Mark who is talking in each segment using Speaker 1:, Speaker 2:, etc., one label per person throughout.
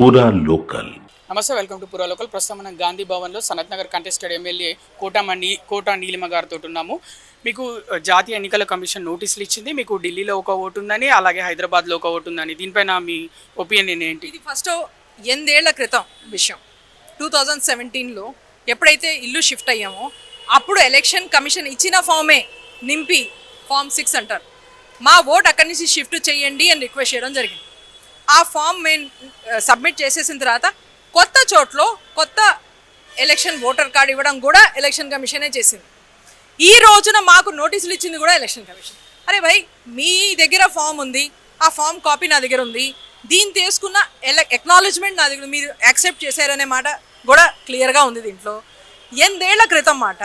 Speaker 1: పూరా లోకల్
Speaker 2: నమస్తే welcome to పురా లోకల్ ప్రస్తుతం మనం గాంధీ భవన్లో సనత్ నగర్ కంటెస్టెడ్ ఎమ్మెల్యే కోటమణి కోట నీలిమ గారితో ఉన్నాము. మీకు జాతీయ ఎన్నికల కమిషన్ నోటీసులు ఇచ్చింది. మీకు ఢిల్లీలో ఒక ఓటు ఉందని అలాగే హైదరాబాద్లో ఒక ఓటు ఉందని. దీనిపైన మీ ఒపీనియన్ ఏంటి?
Speaker 3: ఇది ఫస్ట్ ఎనిమిదేళ్ళ క్రితం విషయం. టూ థౌజండ్ సెవెంటీన్లో ఎప్పుడైతే ఇల్లు షిఫ్ట్ అయ్యామో అప్పుడు ఎలక్షన్ కమిషన్ ఇచ్చిన ఫామే నింపి ఫామ్ సిక్స్ అంటారు. మా ఓట్ అక్కడి నుంచి షిఫ్ట్ చేయండి అని రిక్వెస్ట్ చేయడం జరిగింది. ఆ ఫామ్ మేము సబ్మిట్ చేసేసిన తర్వాత కొత్త చోట్లో కొత్త ఎలక్షన్ ఓటర్ కార్డు ఇవ్వడం కూడా ఎలక్షన్ కమిషనే చేసింది. ఈ రోజున మాకు నోటీసులు ఇచ్చింది కూడా ఎలక్షన్ కమిషన్. అరే భయ్ మీ దగ్గర ఫామ్ ఉంది ఆ ఫామ్ కాపీ నా దగ్గర ఉంది దీన్ని తీసుకున్న ఎల ఎక్నాలజ్మెంట్ నా దగ్గర మీరు యాక్సెప్ట్ చేశారనే మాట కూడా క్లియర్గా ఉంది దీంట్లో. ఎనిమిదేళ్ళ క్రితం మాట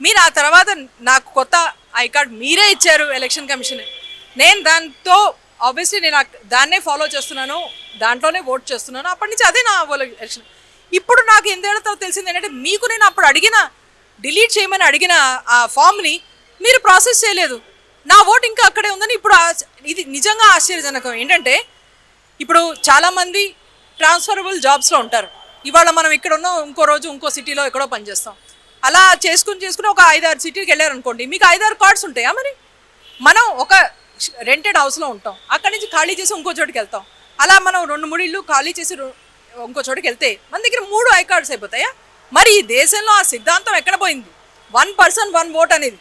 Speaker 3: మీరు ఆ తర్వాత నాకు కొత్త ఐ కార్డ్ మీరే ఇచ్చారు ఎలక్షన్ కమిషన్. నేను దాంతో ఆబ్వియస్లీ నేను దాన్నే ఫాలో చేస్తున్నాను దాంట్లోనే ఓట్ చేస్తున్నాను. అప్పటి నుంచి అదే నా ఎలక్షన్ ఇప్పుడు నాకు ఎనిమిదేళ్ళ తర్వాత తెలిసింది ఏంటంటే మీకు నేను అప్పుడు అడిగిన డిలీట్ చేయమని అడిగిన ఆ ఫామ్ని మీరు ప్రాసెస్ చేయలేదు. నా ఓట్ ఇంకా అక్కడే ఉందని ఇప్పుడు ఇది నిజంగా ఆశ్చర్యజనకం. ఏంటంటే ఇప్పుడు చాలామంది ట్రాన్స్ఫరబుల్ జాబ్స్లో ఉంటారు. ఇవాళ మనం ఇక్కడ ఉన్నాం ఇంకో రోజు ఇంకో సిటీలో ఎక్కడో పనిచేస్తాం అలా చేసుకుని చేసుకుని ఒక ఐదారు సిటీకి వెళ్ళారనుకోండి మీకు ఐదారు కార్డ్స్ ఉంటాయా మరి? మనం ఒక రెంటెడ్ హౌస్లో ఉంటాం. అక్కడి నుంచి ఖాళీ చేసి ఇంకో చోటుకి వెళ్తాం. అలా మనం రెండు మూడు ఇల్లు ఖాళీ చేసి ఇంకో చోటుకి వెళ్తే మన దగ్గర మూడు ఐ కార్డ్స్ అయిపోతాయా? మరి ఈ దేశంలో ఆ సిద్ధాంతం ఎక్కడ పోయింది? వన్ పర్సన్ వన్ ఓట్ అనేది.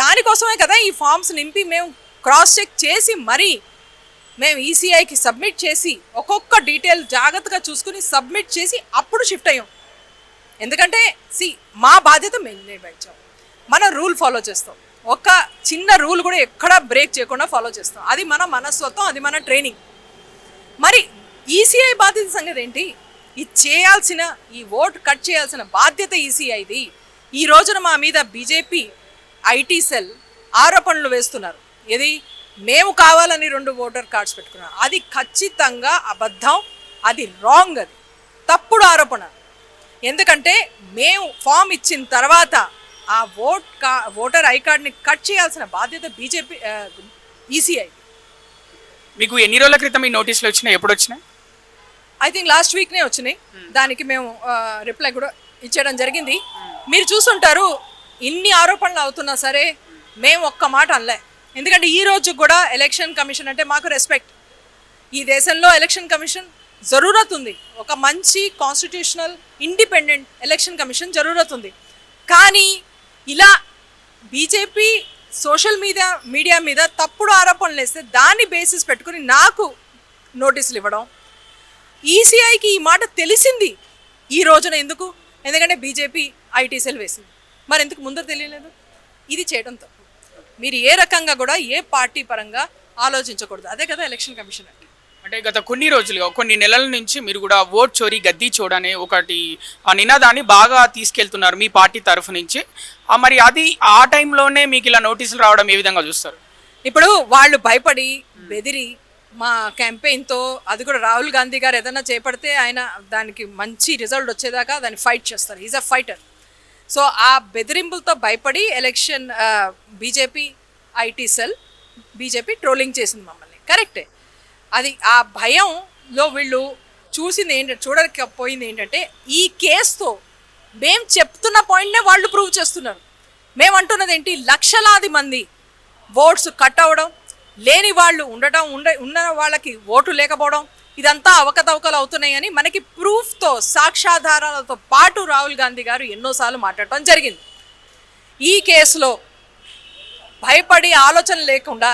Speaker 3: దానికోసమే కదా ఈ ఫామ్స్ నింపి మేము క్రాస్ చెక్ చేసి మరీ మేము ఈసీఐకి సబ్మిట్ చేసి ఒక్కొక్క డీటెయిల్ జాగ్రత్తగా చూసుకుని సబ్మిట్ చేసి అప్పుడు షిఫ్ట్ అయ్యాం. ఎందుకంటే సి మా బాధ్యత మేము నిర్వహించాం. మనం రూల్ ఫాలో చేస్తాం. ఒక చిన్న రూల్ కూడా ఎక్కడా బ్రేక్ చేయకుండా ఫాలో చేస్తాం. అది మన మనస్తత్వం అది మన ట్రైనింగ్. మరి ఈసీఐ బాధ్యత సంగతి ఏంటి? ఇది చేయాల్సిన ఈ ఓటు కట్ చేయాల్సిన బాధ్యత ఈసీఐది ఈ రోజున మా మీద బీజేపీ ఐటీ సెల్ ఆరోపణలు వేస్తున్నారు. ఇది మేము కావాలని రెండు ఓటర్ కార్డ్స్ పెట్టుకున్నాం. అది ఖచ్చితంగా అబద్ధం అది రాంగ్ అది. తప్పుడు ఆరోపణ. ఎందుకంటే మేము ఫామ్ ఇచ్చిన తర్వాత ఆ ఓట్ కా ఓటర్ ఐ కార్డ్ని కట్ చేయాల్సిన బాధ్యత బీజేపీ ఈసీఐ
Speaker 2: మీకు ఎన్ని రోజుల క్రితం ఈ నోటీసులు వచ్చినాయి? ఎప్పుడు వచ్చినాయి?
Speaker 3: ఐ థింక్ లాస్ట్ వీక్నే వచ్చినాయి. దానికి మేము రిప్లై కూడా ఇచ్చేయడం జరిగింది. మీరు చూసుంటారు ఇన్ని ఆరోపణలు అవుతున్నా సరే మేము ఒక్క మాట అనలే. ఎందుకంటే ఈ రోజు కూడా ఎలక్షన్ కమిషన్ అంటే మాకు రెస్పెక్ట్ ఈ దేశంలో ఎలక్షన్ కమిషన్ జరూరత్ ఉంది. ఒక మంచి కాన్స్టిట్యూషనల్ ఇండిపెండెంట్ ఎలక్షన్ కమిషన్ జరూరత్ ఉంది. కానీ ఇలా బీజేపీ సోషల్ మీడియా మీడియా మీద తప్పుడు ఆరోపణలు వేస్తే దాన్ని బేసిస్ పెట్టుకుని నాకు నోటీసులు ఇవ్వడం. ఈసీఐకి ఈ మాట తెలిసింది. ఈ రోజున ఎందుకు? ఎందుకంటే బీజేపీ ఐటీ సెల్ వేసింది. మరి ఎందుకు ముందర తెలియలేదు? ఇది చేయడం తప్పు. మీరు ఏ రకంగా కూడా ఏ పార్టీ పరంగా ఆలోచించకూడదు. అదే కదా ఎలక్షన్ కమిషన్ అంటే
Speaker 2: అంటే గత కొన్ని రోజులుగా కొన్ని నెలల నుంచి మీరు కూడా ఓట్ చోరీ గద్దీ చోడ్ ఒకటి ఆ నినాదాన్ని బాగా తీసుకెళ్తున్నారు మీ పార్టీ తరఫు నుంచి. ఆ మరి అది ఆ టైంలోనే మీకు ఇలా నోటీసులు రావడం ఏ విధంగా చూస్తారు?
Speaker 3: ఇప్పుడు వాళ్ళు భయపడి బెదిరి మా క్యాంపెయిన్తో అది కూడా రాహుల్ గాంధీ గారు ఏదైనా చేపడితే ఆయన దానికి మంచి రిజల్ట్ వచ్చేదాకా దాన్ని ఫైట్ చేస్తారు. ఈజ్ అ ఫైటర్ సో ఆ బెదిరింపులతో భయపడి election BJP IT cell BJP trolling చేసింది మమ్మల్ని. కరెక్టే అది ఆ భయంలో వీళ్ళు చూసింది ఏంటంటే చూడకపోయింది ఏంటంటే ఈ కేసుతో మేము చెప్తున్న పాయింట్నే వాళ్ళు ప్రూవ్ చేస్తున్నారు. మేము అంటున్నది ఏంటి? లక్షలాది మంది ఓట్స్ కట్ అవ్వడం లేని వాళ్ళు ఉండటం ఉండ ఉన్న వాళ్ళకి ఓటు లేకపోవడం ఇదంతా అవకతవకలు అవుతున్నాయని మనకి ప్రూఫ్తో సాక్ష్యాధారాలతో పాటు రాహుల్ గాంధీ గారు ఎన్నోసార్లు మాట్లాడటం జరిగింది. ఈ కేసులో భయపడి ఆలోచన లేకుండా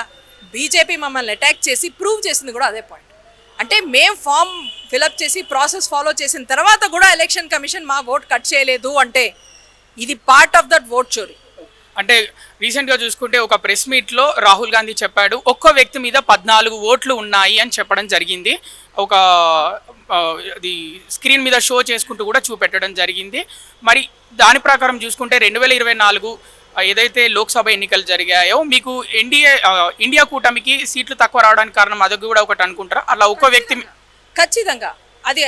Speaker 3: బీజేపీ మమ్మల్ని అటాక్ చేసి ప్రూవ్ చేసింది కూడా అదే పాయింట్ అంటే మేము ఫామ్ ఫిలప్ చేసి ప్రాసెస్ ఫాలో చేసిన తర్వాత కూడా ఎలక్షన్ కమిషన్ మా ఓట్ కట్ చేయలేదు అంటే ఇది పార్ట్ ఆఫ్ దట్ ఓట్ చోరీ
Speaker 2: అంటే రీసెంట్గా చూసుకుంటే ఒక ప్రెస్ మీట్లో రాహుల్ గాంధీ చెప్పాడు ఒక్క వ్యక్తి మీద పద్నాలుగు ఓట్లు ఉన్నాయి అని చెప్పడం జరిగింది. ఒక అది స్క్రీన్ మీద షో చేసుకుంటూ కూడా చూపెట్టడం జరిగింది. మరి దాని ప్రకారం చూసుకుంటే రెండు వేల ఇరవై నాలుగు ఏదైతే లోక్సభ ఎన్నికలు జరిగాయో మీకు ఎన్డీఏ ఇండియా కూటమికి సీట్లు తక్కువ రావడానికి కారణం అది కూడా ఒకటి అనుకుంటారా? అలా ఒక్క వ్యక్తి
Speaker 3: ఖచ్చితంగా. అది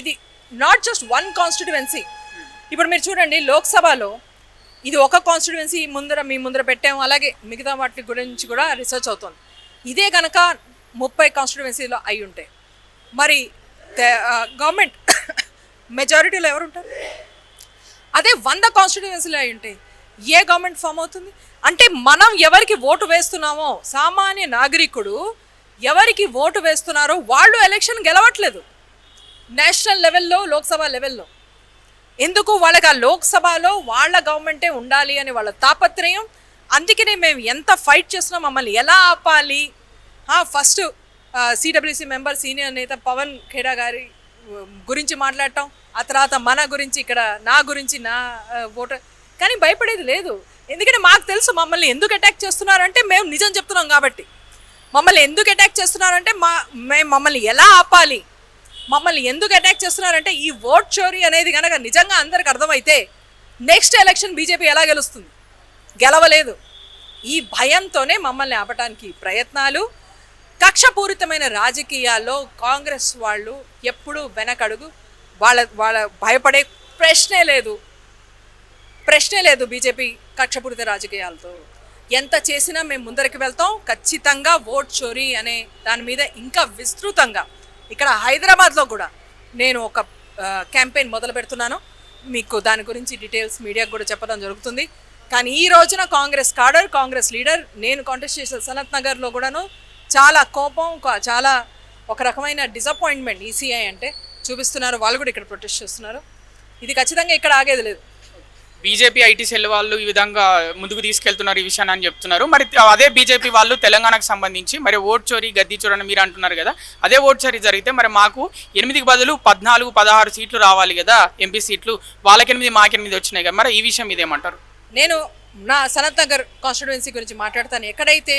Speaker 3: ఇది నాట్ జస్ట్ వన్ కాన్స్టిట్యువెన్సీ ఇప్పుడు మీరు చూడండి లోక్సభలో ఇది ఒక కాన్స్టిట్యువెన్సీ ముందర మీ ముందర పెట్టాము. అలాగే మిగతా వాటి గురించి కూడా రీసెర్చ్ అవుతుంది. ఇదే కనుక ముప్పై కాన్స్టిట్యువెన్సీలో అయి ఉంటాయి మరి గవర్నమెంట్ మెజారిటీలో ఎవరు ఉంటారు అదే వంద కాన్స్టిట్యుయెన్సీలు అయి ఉంటాయి ఏ గవర్నమెంట్ ఫామ్ అవుతుంది? అంటే మనం ఎవరికి ఓటు వేస్తున్నామో సామాన్య నాగరికుడు ఎవరికి ఓటు వేస్తున్నారో వాళ్ళు ఎలక్షన్ గెలవట్లేదు. నేషనల్ లెవెల్లో లోక్సభ లెవెల్లో ఎందుకు? వాళ్ళకి ఆ లోక్సభలో వాళ్ళ గవర్నమెంటే ఉండాలి అని వాళ్ళ తాపత్రయం. అందుకనే మేము ఎంత ఫైట్ చేస్తున్నాం మమ్మల్ని ఎలా ఆపాలి? ఫస్ట్ సిడబ్ల్యూసి మెంబర్ సీనియర్ నేత పవన్ ఖేడా గారి గురించి మాట్లాడటం. ఆ తర్వాత మన గురించి ఇక్కడ నా గురించి నా ఓటర్ కానీ భయపడేది లేదు. ఎందుకంటే మాకు తెలుసు మమ్మల్ని ఎందుకు అటాక్ చేస్తున్నారంటే మేము నిజం చెప్తున్నాం కాబట్టి. మమ్మల్ని ఎందుకు అటాక్ చేస్తున్నారంటే మా మేము మమ్మల్ని ఎలా ఆపాలి? మమ్మల్ని ఎందుకు అటాక్ చేస్తున్నారంటే ఈ ఓట్ చోరీ అనేది కనుక నిజంగా అందరికి అర్థమైతే నెక్స్ట్ ఎలక్షన్ బీజేపీ ఎలా గెలుస్తుంది? గెలవలేదు. ఈ భయంతోనే మమ్మల్ని ఆపటానికి ప్రయత్నాలు. కక్షపూరితమైన రాజకీయాల్లో కాంగ్రెస్ వాళ్ళు ఎప్పుడూ వెనకడుగు వాళ్ళ వాళ్ళ భయపడే ప్రశ్నే లేదు. ప్రశ్నే లేదు బీజేపీ కక్షపూరిత రాజకీయాలతో. ఎంత చేసినా మేము ముందరికి వెళ్తాం ఖచ్చితంగా ఓట్ చోరీ అనే దాని మీద ఇంకా విస్తృతంగా. ఇక్కడ హైదరాబాద్లో కూడా నేను ఒక క్యాంపెయిన్ మొదలు పెడుతున్నాను. మీకు దాని గురించి డీటెయిల్స్ మీడియాకు కూడా చెప్పడం జరుగుతుంది. కానీ ఈ రోజున కాంగ్రెస్ కాడర్ కాంగ్రెస్ లీడర్ నేను కాంటెస్ట్ చేసిన సనత్ నగర్లో కూడాను చాలా కోపం కా- చాలా ఒక రకమైన డిసప్పాయింట్మెంట్ ఈసీఐ అంటే చూపిస్తున్నారు. వాళ్ళు కూడా ఇక్కడ ప్రొటెస్ట్ చేస్తున్నారు. ఇది ఖచ్చితంగా ఇక్కడ ఆగేది లేదు.
Speaker 2: బీజేపీ ఐటీ సెల్ వాళ్ళు ఈ విధంగా ముందుకు తీసుకెళ్తున్నారు ఈ విషయాన్ని అని చెప్తున్నారు. మరి అదే బీజేపీ వాళ్ళు తెలంగాణకు సంబంధించి మరి ఓట్ చోరీ గద్దీ చోరీ అని మీరు అంటున్నారు కదా అదే ఓట్ చోరీ జరిగితే మరి మాకు ఎనిమిదికి బదులు పద్నాలుగు పదహారు సీట్లు రావాలి కదా ఎంపీ సీట్లు వాళ్ళకి ఎనిమిది మాకు ఎనిమిది వచ్చినాయి కదా మరి ఈ విషయం ఇదేమంటారు
Speaker 3: నేను నా సనత్ నగర్ కాన్స్టిట్యువెన్సీ గురించి మాట్లాడతాను. ఎక్కడైతే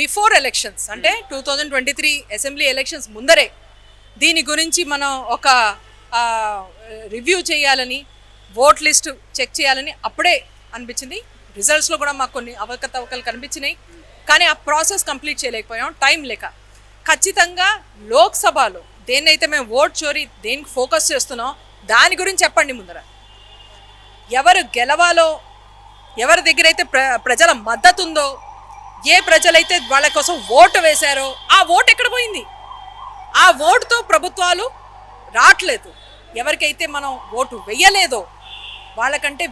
Speaker 3: బిఫోర్ ఎలక్షన్స్ అంటే two thousand twenty three assembly elections ముందరే దీని గురించి మనం ఒక రివ్యూ చేయాలని ఓట్ లిస్ట్ చెక్ చేయాలని అప్పుడే అనిపించింది. రిజల్ట్స్లో కూడా మాకు కొన్ని అవకతవకలు కనిపించినాయి. కానీ ఆ ప్రాసెస్ కంప్లీట్ చేయలేకపోయాం. టైం లేక. ఖచ్చితంగా లోక్సభలో దేన్నైతే మేము ఓట్ చోరీ దేనికి ఫోకస్ చేస్తున్నాం దాని గురించి చెప్పండి ముందర. ఎవరు గెలవాలో ఎవరి దగ్గర అయితే ప్ర ప్రజల మద్దతు ఉందో ఏ ప్రజలైతే వాళ్ళ కోసం ఓటు వేశారో ఆ ఓటు ఎక్కడ పోయింది? ఆ ఓటుతో ప్రభుత్వాలు రావట్లేదు ఎవరికైతే మనం ఓటు వెయ్యలేదో వాళ్ళకంటే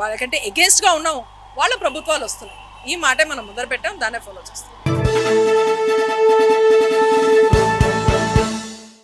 Speaker 3: వాళ్ళకంటే ఎగేన్స్ట్గా ఉన్నాం వాళ్ళ ప్రభుత్వాలు వస్తున్నాయి. ఈ మాటే మనం ముందర పెట్టాం దాన్నే ఫాలో చేస్తాం